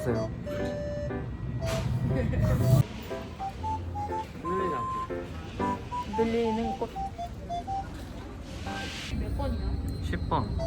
해주세요. 흔들리지 않게. 늘리는 꽃. 몇 번이야? 10번.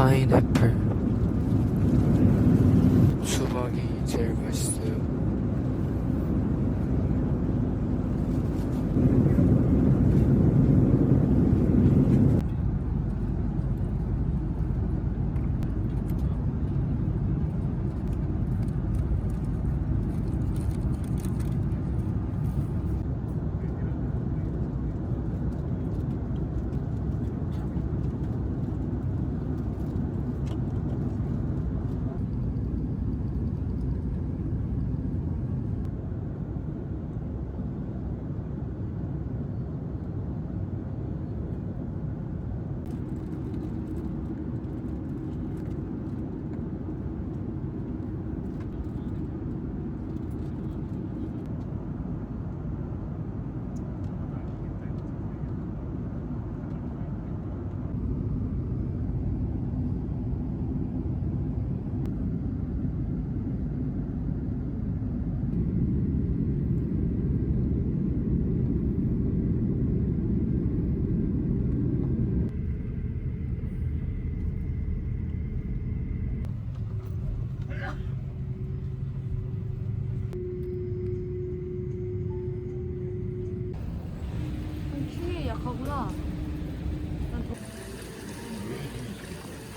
pineapple.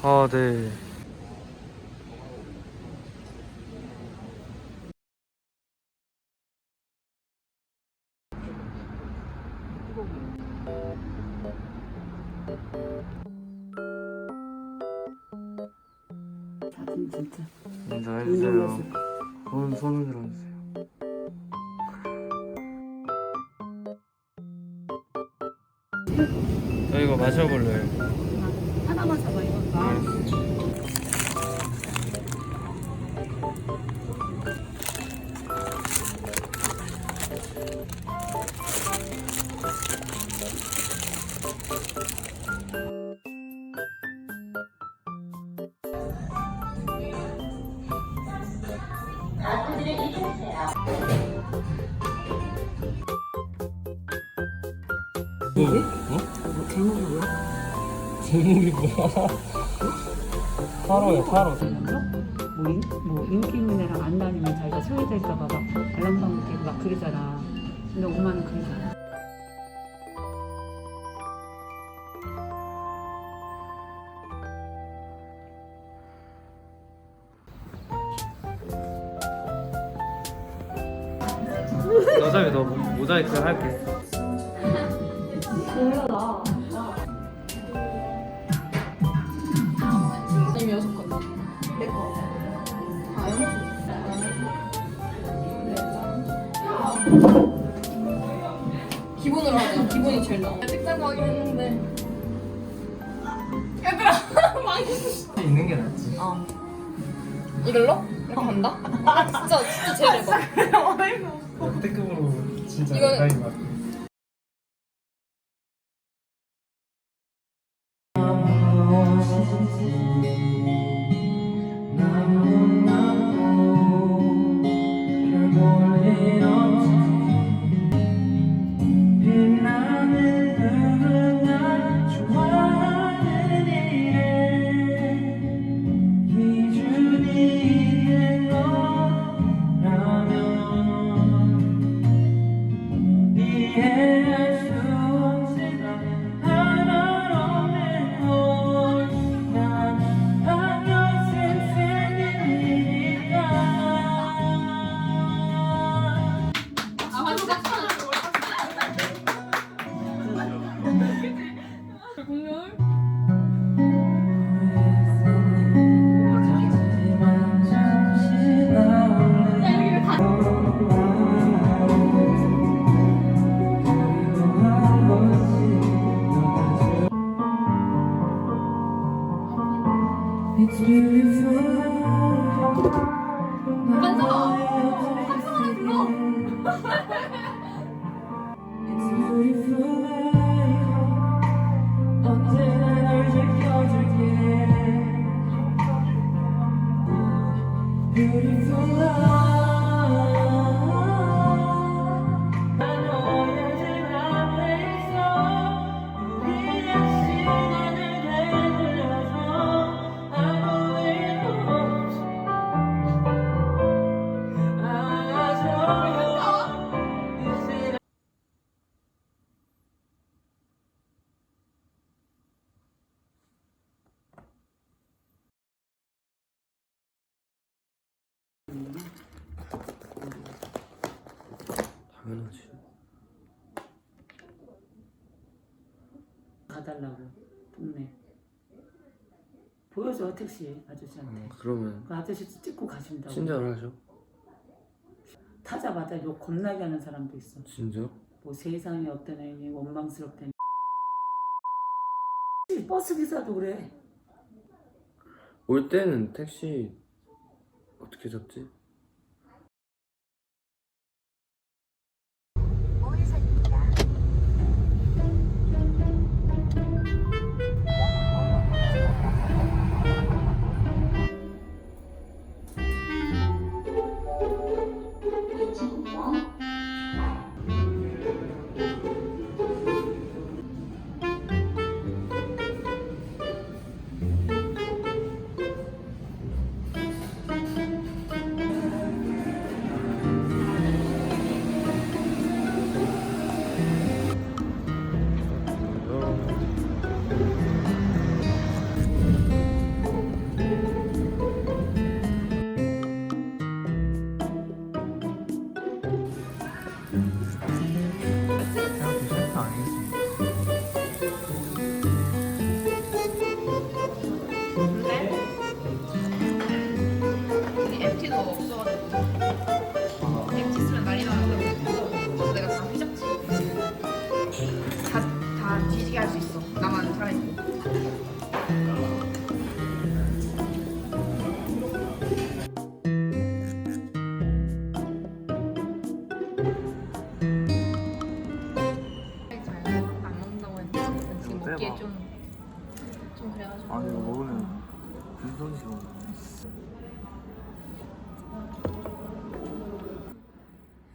아, 네. 사진 진짜 인사해주세요. 손, 손을 들어주세요. 저 이거 마셔볼래요. 하나만 잡 제목이 뭐야? 타로야, 타로. 뭐, 인, 뭐 인기인이랑 안 다니면 자기가 소외될까봐 막 알람방 되고 막 그러잖아. 근데 엄마는 그러지 않아. 어차피 너 모- 모자이크 할게. 기본이 제일 나아. 책상 가긴 했는데. 얘들아, 망했어. 있는 게 낫지. 어. 이걸로? 이렇게 간다? 진짜, 진짜 제일 해봐. 역대급으로 진짜 가까이 가. 반 성아 반성아 불러 Beautiful love 가달라고. 동네. 보여줘 택시 아저씨한테. 그러면 그 아저씨 찍고 가신다고. 친절하죠? 타자마자 욕 겁나게 하는 사람도 있어. 진짜? 뭐 세상에 어떤 애니 원망스럽다니 버스 기사도 그래. 올 때는 택시 어떻게 잡지?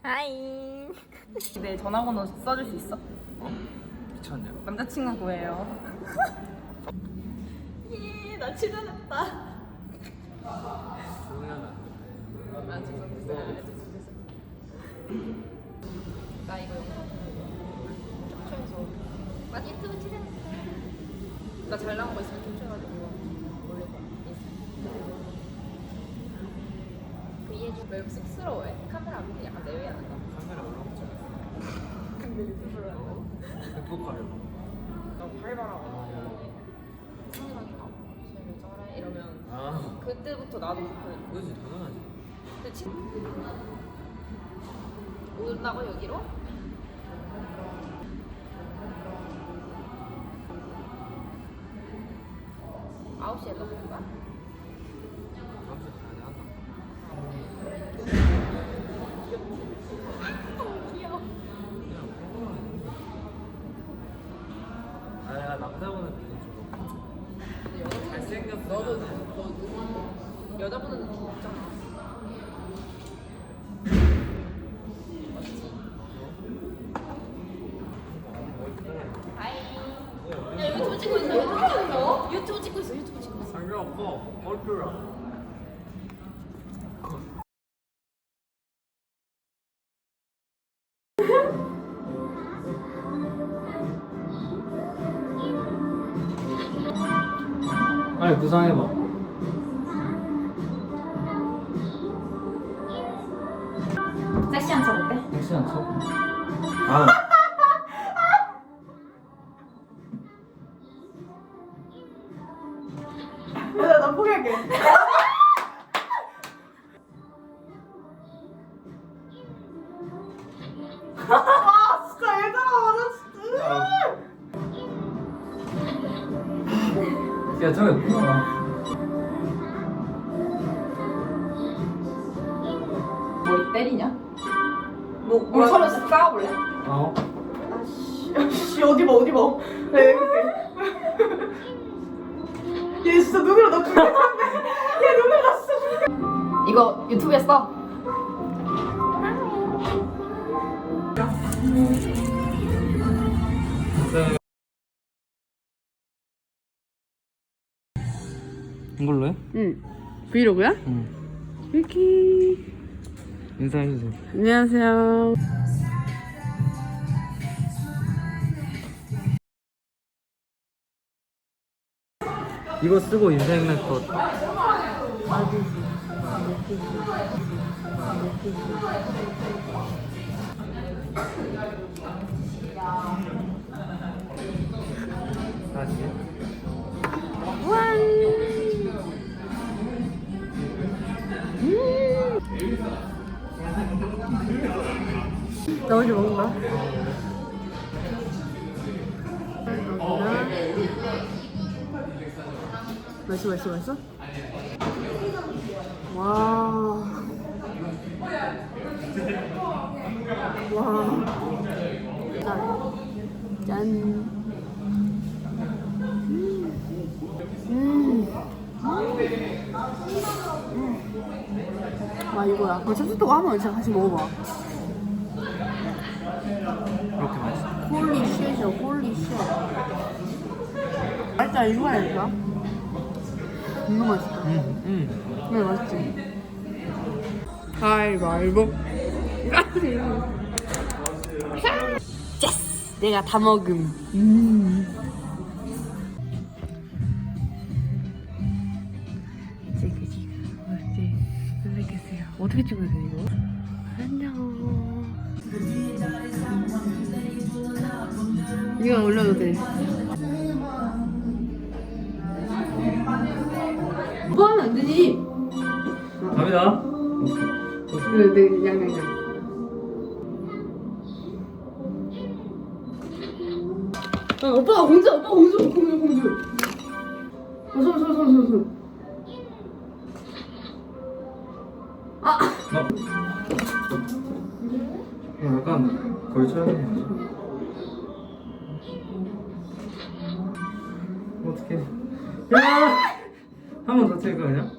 하이. 내 전화번호 써줄 수 있어? 미쳤냐? 남자친구 구해요. 예 나 출연했다. 조용하다. 아 죄송했어요. 아, 죄송했어요 나 이거 캡처해서 나 유튜브 출연했어. 나잘 나온 거 있으면 왜 쑥스러워해? 카메라 앞에 약간 내외하는 거 카메라 올라오지 않았어? 근데 유튜브를 한다고? 행복하려고. 너무 활발하고 성이랑 좀 제일 잘해 이러면 아, 그때부터 나도 불편해 그렇지 당연하지. 근데 지금 온다고 여기로? 아홉 시에 나갈 거야? 다음 주에 가야 한다. 귀여워. 그냥 평범하게 생겨. 아, 내가 남자분은 눈이 좀 근데 여자분은 잘생겼어. 너도 눈, 너 눈, 여자분은 눈 없잖아. 아니 구상해봐. 때리냐? 뭐 우리 뭐라 서로 싸워볼래? 어? 씨 어디 봐 어디 봐. 나 여기 있게. 얘 진짜 눈으로 나 그게 얘 눈을 났어. 이거 유튜브에 써. 이걸로 해? 응. 브이로그야? 응. 이렇게. 인사해주세요. 안녕하세요. 이거 쓰고 인생 랩컷. 다시. 나 먼저 먹는 거야? 맛있어, 맛있어, 맛있어? 와. 와. 짠. 짠. 음. 음. 와, 이거야. 그 찹쌀떡 한번 같이 먹어봐. 그렇게 맛있어. 홀리 쉣이야 홀리 쉣 맛있다 이거라니까 너무 맛있다 응, 응. 네 맛있지 가위바위보 예스 내가 다 먹음 음. 어떻게 찍어야 돼 뭐 하면 안 되지? 갑니다. 그래, 내 양양양. 아, 오빠가 공주, 오빠 공주, 공주, 공주. 어, 손, 손, 손, 손, 손. 아, 어, 약간 걸쳐야겠네. 어떻게? 야! 한 번 더 찍을 거 아니야?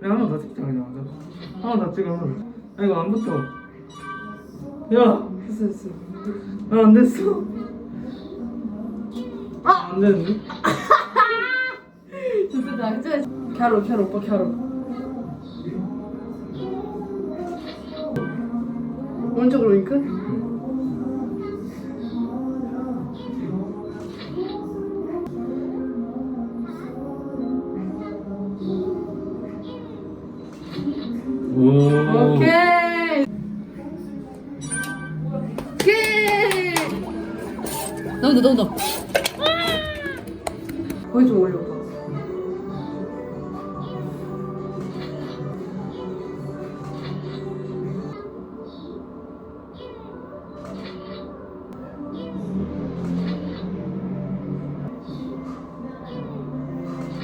그래 한 번 더 찍자 그냥 먼저. 한 번 더 찍어. 아 이거 안 붙어. 야, 됐어, 됐어. 아, 안 됐어. 아! 안? 됐어, 나 이제. 갸로, 갸로, 오빠 갸로. 오른쪽으로 윙크? 나온다 나온다. 거기 좀 올려봐.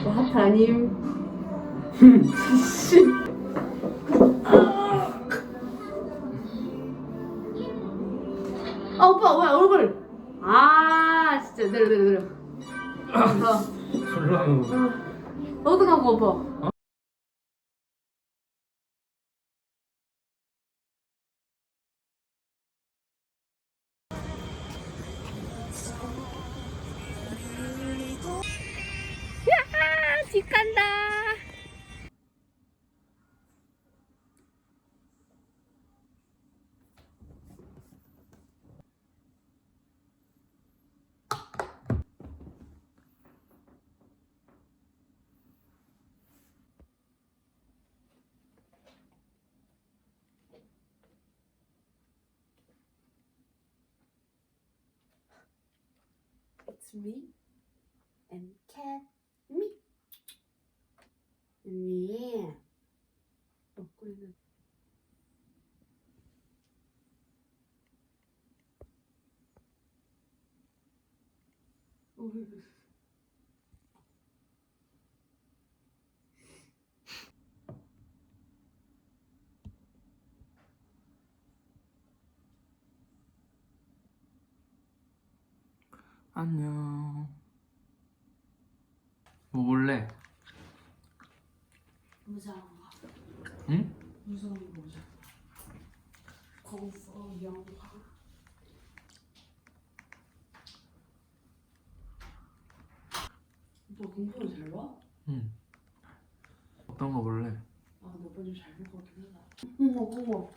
뭐 하트 아님? 어, 뭐. 어떡한 거 오빠 야, It's me and cat me. Yeah. 먹고는 안녕. 뭐 볼래? 무서운 거. 응? 무서운 거 보자. 공포 영화. 너 공포는 잘 봐? 응. 어떤 거 볼래? 아, 너가 좀잘 볼 것 같긴 하다. 어머, 어머.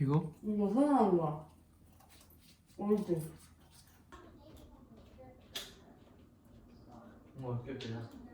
이거? 이거 서운한 거야. 옳지. 뭐 어떻게 응.